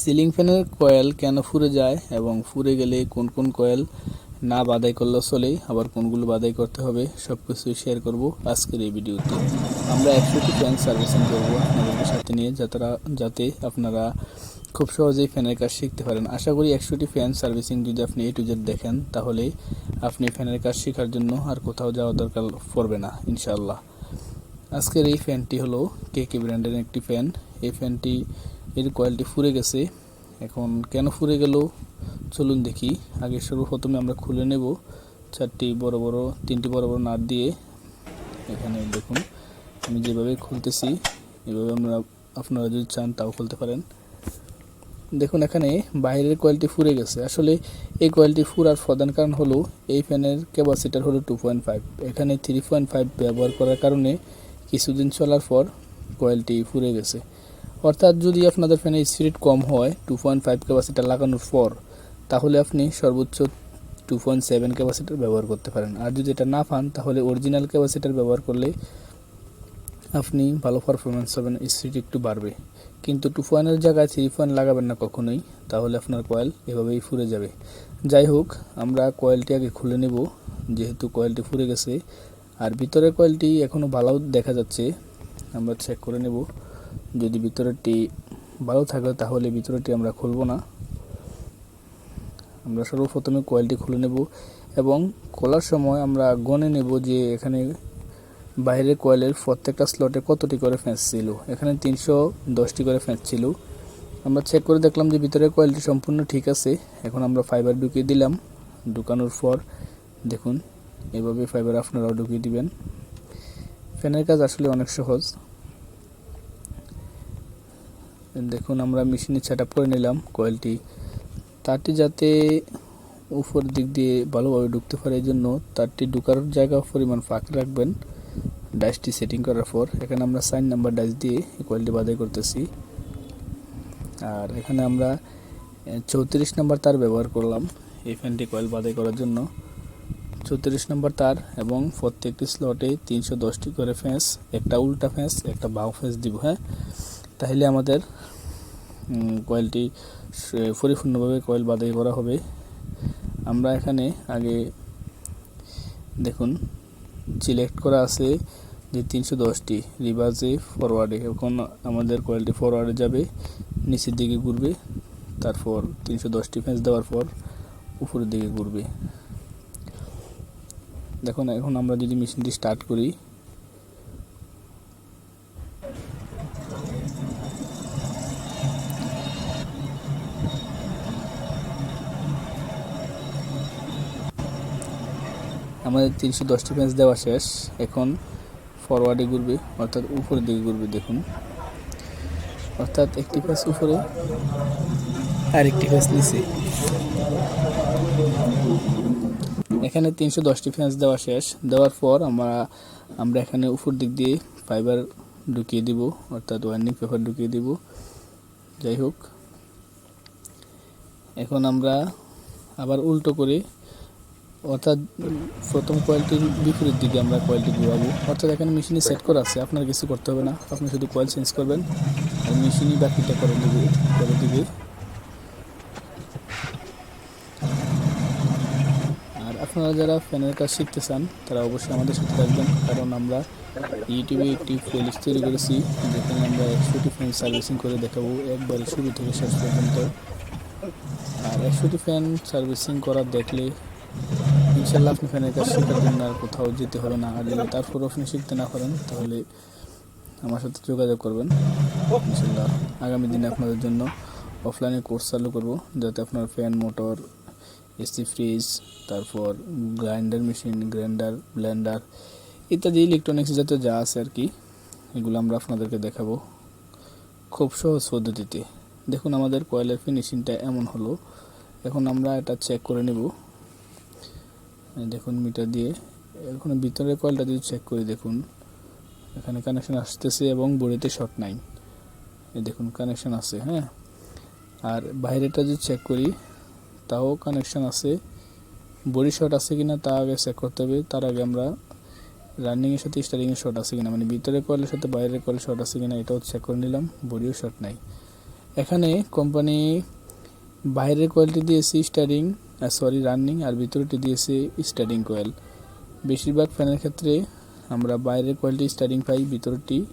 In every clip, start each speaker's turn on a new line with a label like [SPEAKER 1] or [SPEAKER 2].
[SPEAKER 1] Ceiling ফ্যানের coil কেন ফুরে যায় এবং ফুরে গেলে কোন কোন কয়েল না বাদাই করলে চলে, আবার কোনগুলো বাদাই করতে হবে সব কিছুই শেয়ার করব আজকের এই ভিডিওতে। আমরা একশোটি ফ্যান সার্ভিসিং করব আপনাদের সাথে নিয়ে, যাতে যাতে আপনারা খুব সহজেই ফ্যানের কাজ শিখতে পারেন। আশা করি একশোটি ফ্যান সার্ভিসিং যদি আপনি এ টু জেড দেখেন, তাহলে আপনি ফ্যানের কাজ শেখার জন্য আর কোথাও যাওয়া দরকার পড়বে না, ইনশাআল্লাহ। আজকের এই ফ্যানটি হলো কে কে ব্র্যান্ডের একটি ফ্যান এই ফ্যানটি এর কোয়ালিটি ফুরে গেছে। এখন কেন ফুরে গেল? চলুন দেখি। আগে সর্বপ্রথমে আমরা খুলে নেব চারটি বড় বড়, তিনটি বড় বড় নাট দিয়ে। এখানে দেখুন, আমি যেভাবে খুলতেছি, এভাবে আমরা আপনারা যদি চান তাও খুলতে পারেন। দেখুন, এখানে বাইরের কোয়ালিটি ফুরে গেছে। আসলে এই কোয়ালিটি ফুরার প্রধান কারণ হলো, এই ফ্যানের ক্যাপাসিটার হলো টু পয়েন্ট ফাইভ। এখানে থ্রি পয়েন্ট ফাইভ ব্যবহার করার কারণে কিছুদিন চলার পর কোয়ালিটি ফুরে গেছে। অর্থাৎ যদি আপনাদের ফ্যানে স্পিড কম হয় টু পয়েন্ট ফাইভ ক্যাপাসিটার লাগানোর পর, তাহলে আপনি সর্বোচ্চ টু পয়েন্ট সেভেন ক্যাপাসিটার ব্যবহার করতে পারেন। আর যদি এটা না পান, তাহলে অরিজিনাল ক্যাপাসিটার ব্যবহার করলে আপনি ভালো পারফরমেন্স হবেন স্পিড একটু বাড়বে। কিন্তু টু পয়েন্টের জায়গায় থ্রি পয়েন্ট লাগাবেন না কখনোই, তাহলে আপনার কয়েল এভাবেই ফুরে যাবে। যাই হোক, আমরা কয়েলটি আগে খুলে নেব, যেহেতু কয়েলটি ফুরে গেছে। আর ভিতরের কয়েলটি এখনও ভালো দেখা যাচ্ছে। আমরা চেক করে নেব। যদি ভিতরেরটি ভালো থাকে, তাহলে ভিতরেরটি আমরা খুলব না। আমরা সর্বপ্রথমে কয়েলটি খুলে নেব এবং খোলার সময় আমরা গনে নেব যে এখানে বাইরের কয়েলের প্রত্যেকটা স্লটে কতটি করে ফ্যাঁস ছিল। এখানে তিনশো দশটি করে ফ্যাঁস ছিল। আমরা চেক করে দেখলাম যে ভিতরের কয়েলটি সম্পূর্ণ ঠিক আছে। এখন আমরা ফাইবার ঢুকিয়ে দিলাম ঢুকানোর পর, দেখুন, এভাবে ফাইবার আপনারাও ঢুকিয়ে দিবেন। ফ্যানের কাজ আসলে অনেক সহজ। দেখুন, আমরা মেশিনে সেট করে নিলাম কয়েলটি তারটি যাতে উপর দিক দিয়ে ভালোভাবে ঢুকতে পারে এই জন্য তারটি ঢুকার জায়গা পরিমাণ ফাঁক রাখবেন ডাইসটি সেটিং করার পর। এখানে আমরা সাইন নাম্বার ডাইস দিয়ে কয়েলটি বাদাই করতেছি। আর এখানে আমরা চৌত্রিশ নাম্বার তার ব্যবহার করলাম এই ফ্যানটি কয়েল বাদাই করার জন্য। চৌত্রিশ নম্বর তার এবং প্রত্যেকটি স্লটে তিনশো দশটি করে ফ্যাঁস একটা উল্টা ফ্যাঁস একটা বাউ ফ্যাঁস দিব হ্যাঁ? তাহলে আমাদের কয়েলটি পরিপূর্ণভাবে কয়েল বাদাই করা হবে। আমরা এখানে আগে দেখুন সিলেক্ট করা আছে যে তিনশো দশটি রিভার্সে ফরওয়ার্ডে এখন আমাদের কয়েলটি ফরওয়ার্ডে যাবে, নিচের দিকে ঘুরবে, তারপর তিনশো দশটি ফ্যাঁস দেওয়ার পর উপরের দিকে ঘুরবে। দেখুন, এখন আমরা যদি মেশিনটি স্টার্ট করি আমাদের তিনশো দশটি ফ্যান্স দেওয়া শেষ। এখন ফরওয়ার্ডে ঘুরবে, অর্থাৎ উপরের দিকে ঘুরবে, দেখুন। অর্থাৎ একটি ফ্যাস উপরে আর একটি ফ্যাস নিচে। এখানে তিনশো দশটি ফ্যান্স দেওয়া শেষ। দেওয়ার পর আমরা আমরা এখানে উপর দিক দিয়ে ফাইবার ঢুকিয়ে দিব, অর্থাৎ ওয়ার্নিং পেপার ঢুকিয়ে দিব। যাই হোক। এখন আমরা আবার উল্টো করে অর্থাৎ প্রথম কোয়ালিটির বিপরীত দিকে আমরা কোয়ালিটি ঘুরাবো। অর্থাৎ এখানে মেশিনে সেট করা আছে, আপনার কিছু করতে হবে না। আপনি শুধু কয়েল চেঞ্জ করবেন আর মেশিনই বাকিটা করে দেবে, করে দিবে। আর আপনারা যারা ফ্যানের কাজ শিখতে চান, তারা অবশ্যই আমাদের সাথে থাকবেন। কারণ আমরা ইউটিউবে একটি প্লেলিস্ট তৈরি করেছি, যেখানে আমরা একশোটি ফ্যান সার্ভিসিং করে দেখাবো একবারে শুরু থেকে শেষ পর্যন্ত। আর একশোটি ফ্যান সার্ভিসিং করা দেখলে ইনশাল্লাহ আপনি ফ্যানের কাজ শেখার জন্য আর কোথাও যেতে হবে না, আর যদি তারপর আপনি শিখতে না পারেন তাহলে আমার সাথে যোগাযোগ করবেন। ইনশাল্লাহ আগামী দিনে আপনাদের জন্য অফলাইনে কোর্স চালু করব, যাতে আপনার ফ্যান, মোটর, এসি ফ্রিজ তারপর গ্রাইন্ডার মেশিন গ্রাইন্ডার ব্লেন্ডার ইত্যাদি ইলেকট্রনিক্স জাতীয় যা আছে আর কি, এগুলো আমরা আপনাদেরকে দেখাবো খুব সহজ পদ্ধতিতে। দেখুন, আমাদের কয়েলের ফিনিশিংটা এমন হলো। এখন আমরা এটা চেক করে নেব। দেখুন মিটার দিয়ে। এখন ভিতরের কয়েলটা যদি চেক করি দেখুন, এখানে কানেকশান আসতেছে এবং বড়িতে শর্ট নাই দেখুন কানেকশান আছে হ্যাঁ? আর বাইরেটা যদি চেক করি, তাও কানেকশান আছে। বডি শর্ট আছে কিনা তা আগে চেক করতে হবে। তার আগে আমরা রানিংয়ের সাথে স্টারিংয়ের শর্ট আছে কিনা মানে ভিতরের কয়েলের সাথে বাইরের কয়েল শর্ট আছে কিনা, এটাও চেক করে নিলাম, বডিও শর্ট নাই। এখানে কোম্পানি বাইরের কোয়ালিটি দিয়েছি স্টারিং সরি রানিং আর ভিতরেটি দিয়েছে স্টারিং কোয়েল বেশিরভাগ ফ্যানের ক্ষেত্রে আমরা বাইরের কোয়েলটি স্টারিং পাই ভিতরটি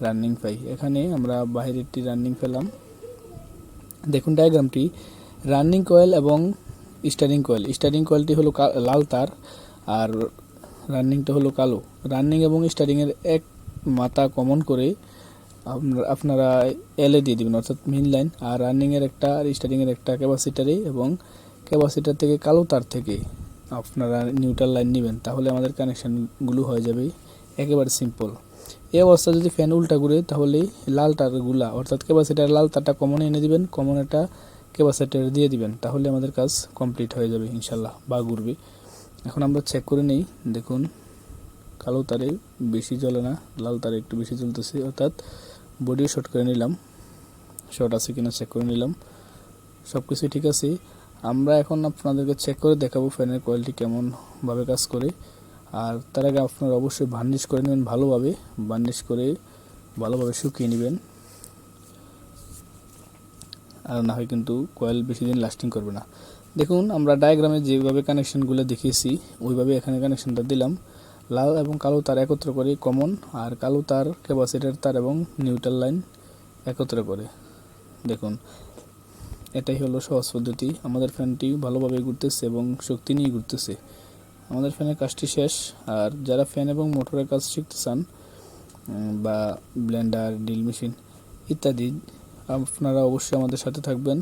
[SPEAKER 1] রানিং পাই। এখানে আমরা বাইরেরটি রানিং পেলাম। দেখুন ডায়াগ্রামটি রানিং কয়েল এবং স্টারিং কয়েল স্টারিং কয়েলটি হলো লাল তার আর রানিংটা হলো কালো। রানিং এবং স্টারিংয়ের এক মাথা কমন করে আপনারা- আপনারা এলে দিয়ে দিবেন, অর্থাৎ মেন লাইন আর রানিংয়ের একটা আর স্টারিংয়ের একটা ক্যাপাসিটারে এবং ক্যাপাসিটার থেকে কালো, তার থেকে আপনারা নিউট্রাল লাইন নেবেন, তাহলে আমাদের কানেকশানগুলো হয়ে যাবে একেবারে সিম্পল এই অবস্থা যদি ফ্যান উল্টা ঘুরে, তাহলে লাল তারগুলা অর্থাৎ ক্যাপাসিটার লাল তারটা কমন এনে দিবেন কমন একটা ক্যাপাসিটার দিয়ে দিবেন, তাহলে আমাদের কাজ কমপ্লিট হয়ে যাবে ইনশাল্লাহ, বা ঘুরবে। এখন আমরা চেক করে নেই, দেখুন, কালো তারে বেশি জ্বলে না, লাল তারে একটু বেশি জ্বলতেছে, অর্থাৎ বডিও শর্ট করে নিলাম। শর্ট আছে কিনা চেক করে নিলাম। সব কিছুই ঠিক আছে। আমরা এখন আপনাদেরকে চেক করে দেখাবো ফ্যানের কোয়ালিটি কেমনভাবে কাজ করে। আর তার আগে আপনারা অবশ্যই বার্নিশ করে নেবেন ভালোভাবে। বার্নিশ করে ভালোভাবে শুকিয়ে নেবেন। আর না হয় কিন্তু কয়েল বেশি দিন লাস্টিং করবে না। দেখুন, আমরা ডায়াগ্রামে যেভাবে কানেকশনগুলো দেখিয়েছি, ওইভাবে এখানে কানেকশনটা দিলাম। লাল এবং কালো তার একত্র করে কমন আর কালো তার ক্যাপাসিটার তার এবং নিউট্রাল লাইন একত্র করে। দেখুন এটাই হলো সহজ পদ্ধতি। আমাদের ফ্যানটি ভালোভাবে ঘুরতেছে এবং শক্তি নিয়ে ঘুরতেছে। আমাদের ফ্যানের কাজটি শেষ। আর যারা ফ্যান এবং মোটরের কাজ শিখতে চান বা ব্লেন্ডার, ড্রিল মেশিন ইত্যাদি, আপনারা অবশ্যই আমাদের সাথে থাকবেন।